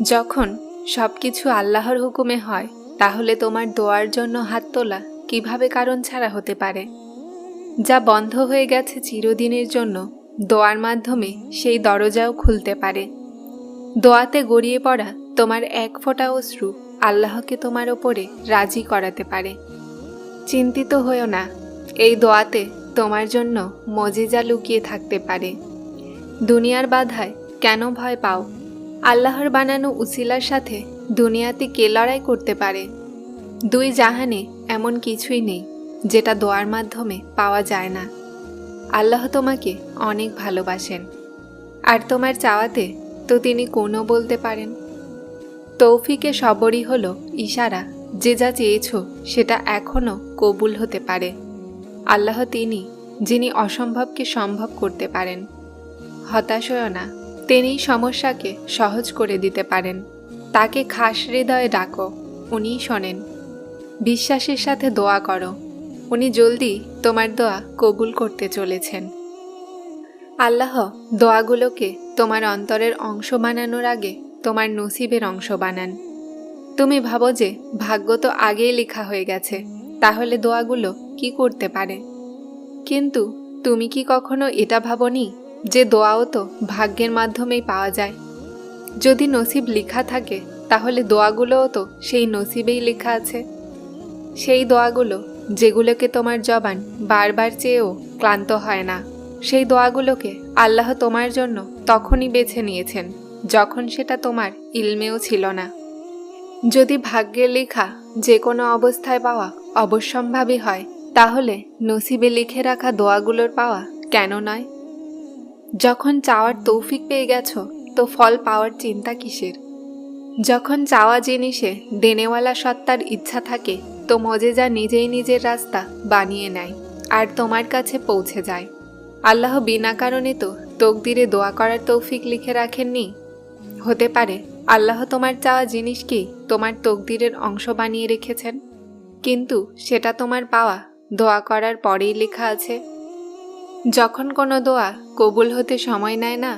যখন সব কিছু আল্লাহর হুকুমে হয়, তাহলে তোমার দোয়ার জন্য হাত তোলা কীভাবে কারণ ছাড়া হতে পারে? যা বন্ধ হয়ে গেছে চিরদিনের জন্য, দোয়ার মাধ্যমে সেই দরজাও খুলতে পারে। দোয়াতে গড়িয়ে পড়া তোমার এক ফোঁটা অশ্রু আল্লাহকে তোমার ওপরে রাজি করাতে পারে। চিন্তিত হয়েও না, এই দোয়াতে তোমার জন্য মজিজা লুকিয়ে থাকতে পারে। দুনিয়ার বাধায় কেন ভয় পাও? আল্লাহর বানানো উসিলার সাথে দুনিয়াতে কে লড়াই করতে পারে? দুই জাহানে এমন কিছুই নেই যেটা দোয়ার মাধ্যমে পাওয়া যায় না। আল্লাহ তোমাকে অনেক ভালোবাসেন। আর তোমার চাওয়াতে তো তিনি কোনো বলতে পারেন। তৌফিকে সবরই হলো ইশারা, যে যা চেয়েছ সেটা এখনও কবুল হতে পারে। আল্লাহ তিনি, যিনি অসম্ভবকে সম্ভব করতে পারেন। হতাশ না। তিনি সমস্যাকে সহজ করে দিতে পারেন। তাকে খাস হৃদয়ে ডাকো, উনিই শোনেন। বিশ্বাসের সাথে দোয়া করো, উনি জলদি তোমার দোয়া কবুল করতে চলেছেন। আল্লাহ দোয়াগুলোকে তোমার অন্তরের অংশ বানানোর আগে তোমার নসিবের অংশ বানান। তুমি ভাবো যে ভাগ্য তো আগেই লেখা হয়ে গেছে, তাহলে দোয়াগুলো কি করতে পারে? কিন্তু তুমি কি কখনো এটা ভাবনি? যে দোয়াও তো ভাগ্যের মাধ্যমেই পাওয়া যায়। যদি নসিব লেখা থাকে, তাহলে দোয়াগুলোও তো সেই নসিবেই লেখা আছে। সেই দোয়াগুলো যেগুলোকে তোমার জবান বারবার চেয়েও ক্লান্ত হয় না, সেই দোয়াগুলোকে আল্লাহ তোমার জন্য তখনই বেছে নিয়েছেন, যখন সেটা তোমার ইলমেও ছিল না। যদি ভাগ্যের লেখা যে কোনো অবস্থায় পাওয়া অবশ্যম্ভাবী হয়, তাহলে নসিবে লিখে রাখা দোয়াগুলোর পাওয়া কেন নয়? যখন চাওয়ার তৌফিক পেয়ে গেছো, তো ফল পাওয়ার চিন্তা কিসের? যখন চাওয়া জিনিসে দেনেওয়ালা সত্তার ইচ্ছা থাকে, তো মজেজা নিজেই নিজের রাস্তা বানিয়ে নেয় আর তোমার কাছে পৌঁছে যায়। আল্লাহ বিনা কারণে তো তকদিরে দোয়া করার তৌফিক লিখে রাখেননি। হতে পারে আল্লাহ তোমার চাওয়া জিনিসকেই তোমার তকদিরের অংশ বানিয়ে রেখেছেন? কিন্তু সেটা তোমার পাওয়া দোয়া করার পরেই লেখা আছে যখন কোনো দোয়া কবুল হতে সময় নেয় না,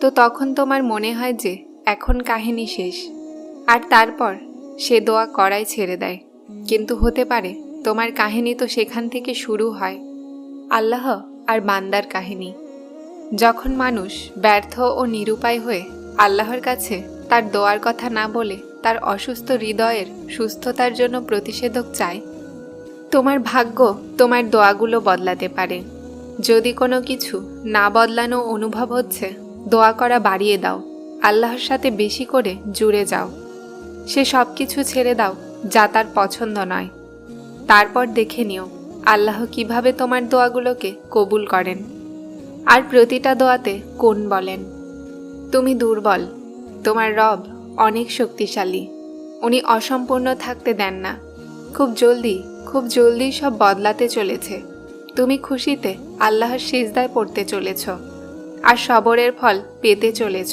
তো তখন তোমার মনে হয় যে এখন কাহিনী শেষ। আর তারপর সে দোয়া করাই ছেড়ে দেয়। কিন্তু হতে পারে তোমার কাহিনী তো সেখান থেকে শুরু হয় আল্লাহ আর বান্দার কাহিনী। যখন মানুষ ব্যর্থ ও নিরুপায় হয়ে আল্লাহর কাছে তার দোয়ার কথা না বলে তার অসুস্থ হৃদয়ের সুস্থতার জন্য প্রতিষেধক চায়, তোমার ভাগ্য তোমার দোয়াগুলো বদলাতে পারে। যদি কোনো কিছু না বদলানো অনুভব হচ্ছে, দোয়া করা বাড়িয়ে দাও। আল্লাহর সাথে বেশি করে জুড়ে যাও। সে সব কিছু ছেড়ে দাও যা তার পছন্দ নয়। তারপর দেখে নিও আল্লাহ কীভাবে তোমার দোয়াগুলোকে কবুল করেন। আর প্রতিটা দোয়াতে কোন বলেন? তুমি দুর্বল, তোমার রব অনেক শক্তিশালী, উনি অসম্পূর্ণ থাকতে দেন না। খুব জলদি খুব জলদি সব বদলাতে চলেছে। তুমি খুশিতে আল্লাহর সিজদায় পড়তে চলেছ আর সবরের ফল পেতে চলেছ।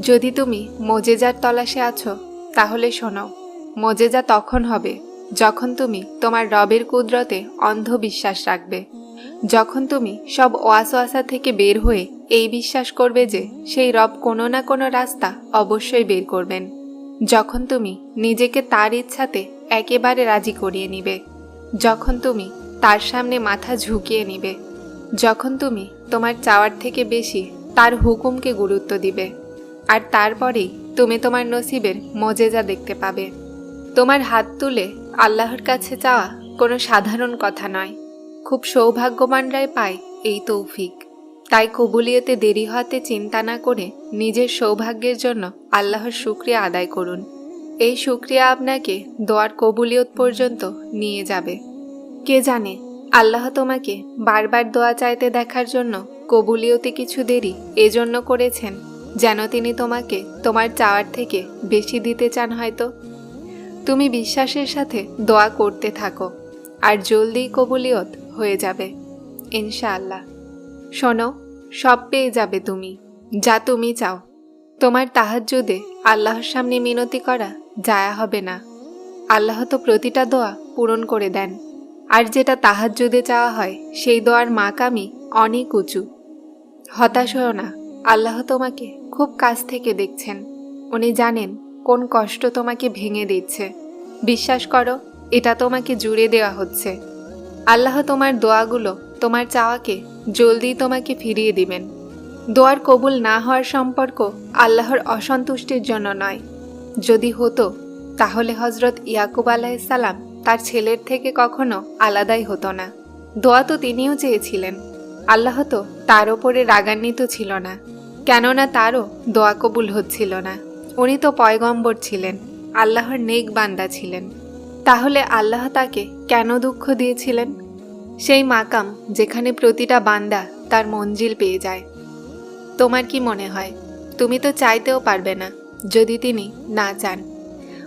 যদি তুমি মজেজার তলাশে আছো, তাহলে শোনো, মজেজা তখন হবে যখন তুমি তোমার রবের কুদরতে অন্ধ বিশ্বাস রাখবে। যখন তুমি সব ওয়াসওয়াসা থেকে বের হয়ে এই বিশ্বাস করবে যে সেই রব কোনো না কোনো রাস্তা অবশ্যই বের করবেন। যখন তুমি নিজেকে তার ইচ্ছাতে একেবারে রাজি করিয়ে নিবে। যখন তুমি তার সামনে মাথা ঝুঁকিয়ে নিবে। যখন তুমি তোমার চাওয়ার থেকে বেশি তার হুকুমকে গুরুত্ব দিবে। আর তারপরেই তুমি তোমার নসিবের মজেজা দেখতে পাবে। তোমার হাত তুলে আল্লাহর কাছে চাওয়া কোনো সাধারণ কথা নয়। খুব সৌভাগ্যবানরাই পায় এই তৌফিক। তাই কবুলিয়তে দেরি হতে চিন্তা না করে নিজের সৌভাগ্যের জন্য আল্লাহর শুক্রিয়া আদায় করুন। এই শুক্রিয়া আপনাকে দোয়ার কবুলিয়ত পর্যন্ত নিয়ে যাবে। কে জানে? আল্লাহ তোমাকে বারবার দোয়া চাইতে দেখার জন্য কবুলিয়তে কিছু দেরি এজন্য করেছেন, যেন তিনি তোমাকে তোমার চাওয়ার থেকে বেশি দিতে চান হয়তো। তুমি বিশ্বাসের সাথে দোয়া করতে থাকো, আর জলদি কবুলিয়ত হয়ে যাবে, ইনশাআল্লাহ। শোনো, সব পেয়ে যাবে তুমি, যা তুমি চাও। তোমার তাহাজ্জুদে আল্লাহর সামনে মিনতি করা যায়া হবে না। আল্লাহ তো প্রতিটা দোয়া পূরণ করে দেন। আর যেটা তাহাজ্জুদে চাওয়া হয়, সেই দোয়ার মাকামি অনেক উঁচু। হতাশ হও না, আল্লাহ তোমাকে খুব কাছ থেকে দেখছেন। উনি জানেন কোন কষ্ট তোমাকে ভেঙে দিচ্ছে। বিশ্বাস করো, এটা তোমাকে জুড়ে দেওয়া হচ্ছে। আল্লাহ তোমার দোয়াগুলো তোমার চাওয়াকে জলদি তোমাকে ফিরিয়ে দিবেন। দোয়ার কবুল না হওয়ার সম্পর্ক আল্লাহর অসন্তুষ্টির জন্য নয়। যদি হতো, তাহলে হজরত ইয়াকুব আলাইসাল্লাম তার ছেলের থেকে কখনো আলাদাই হতো না। দোয়া তো তিনিও চেয়েছিলেন। আল্লাহ তো তার ওপরে রাগান্বিত ছিল না। কেননা তারও দোয়া কবুল হচ্ছিল না। উনি তো পয়গম্বর ছিলেন, আল্লাহর নেক বান্দা ছিলেন। তাহলে আল্লাহ তাকে কেন দুঃখ দিয়েছিলেন? সেই মাকাম যেখানে প্রতিটা বান্দা তার মঞ্জিল পেয়ে যায়। তোমার কি মনে হয়, তুমি তো চাইতেও পারবে না যদি তিনি না চান।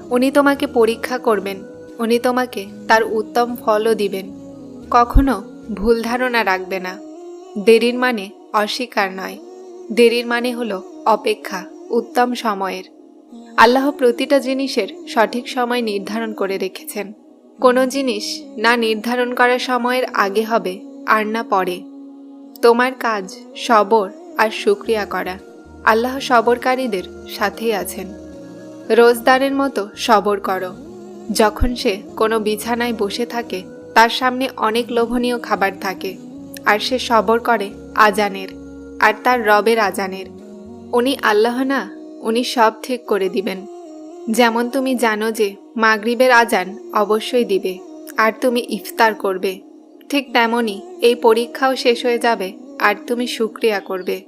উনি তোমাকে পরীক্ষা করবেন উনি তোমাকে তার উত্তম ফলও দিবেন। কখনো ভুল ধারণা রাখবে না। দেরির মানে অস্বীকার নয়। দেরির মানে হলো অপেক্ষা, উত্তম সময়ের। আল্লাহ প্রতিটা জিনিসের সঠিক সময় নির্ধারণ করে রেখেছেন। কোনো জিনিস না নির্ধারণ করা সময়ের আগে হবে আর না পরে। তোমার কাজ সবর আর শুক্রিয়া করা। আল্লাহ সবরকারীদের সাথেই আছেন। রোজদারের মতো সবর করো। যখন সে কোনো বিছানায় বসে থাকে, তার সামনে অনেক লোভনীয় খাবার থাকে, আর সে সবর করে আজানের, আর তার রবের আজানের। উনি আল্লাহ না, উনি সব ঠিক করে দিবেন। যেমন তুমি জানো যে মাগরিবের আজান অবশ্যই দিবে, আর তুমি ইফতার করবে। ঠিক তেমনই এই পরীক্ষাও শেষ হয়ে যাবে, আর তুমি শুক্রিয়া করবে।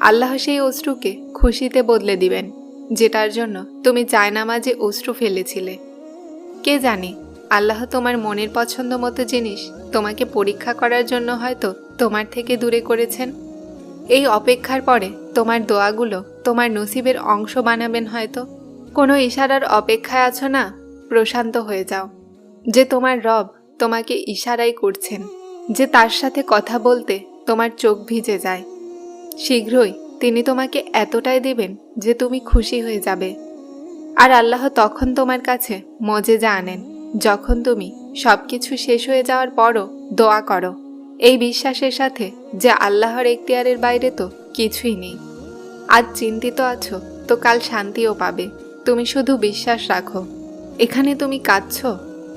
আল্লাহ সেই অশ্রুকে খুশিতে বদলে দিবেন, যেটার জন্য তুমি জায়নামাজে অশ্রু ফেলেছিলে। কে জানে? আল্লাহ তোমার মনের পছন্দ মতো জিনিস তোমাকে পরীক্ষা করার জন্য হয়তো তোমার থেকে দূরে করেছেন। এই অপেক্ষার পরে তোমার দোয়াগুলো তোমার নসিবের অংশ বানাবেন হয়তো। কোনো ইশারার অপেক্ষায় আছো না? প্রশান্ত হয়ে যাও। যে তোমার রব তোমাকে ইশারাই করছেন, যে তার সাথে কথা বলতে তোমার চোখ ভিজে যায়। শীঘ্রই তিনি তোমাকে এতটাই দেবেন যে তুমি খুশি হয়ে যাবে। আর আল্লাহ তখন তোমার কাছে মজেজা আনেন যখন তুমি সব কিছু শেষ হয়ে যাওয়ার পরও দোয়া করো। এই বিশ্বাসের সাথে যে আল্লাহর এখতিয়ারের বাইরে তো কিছুই নেই। আজ চিন্তিত আছো, তো কাল শান্তিও পাবে। তুমি শুধু বিশ্বাস রাখো। এখানে তুমি কাঁদছ,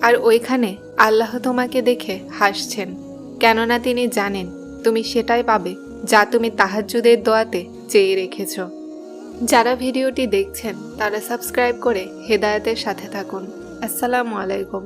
আর ওইখানে আল্লাহ তোমাকে দেখে হাসছেন। কেননা তিনি জানেন, তুমি সেটাই পাবে, যা তুমি তাহাজ্জুদের দোয়াতে চেয়ে রেখেছ। যারা ভিডিওটি দেখছেন তারা সাবস্ক্রাইব করে হেদায়তের সাথে থাকুন। আসসালামু আলাইকুম।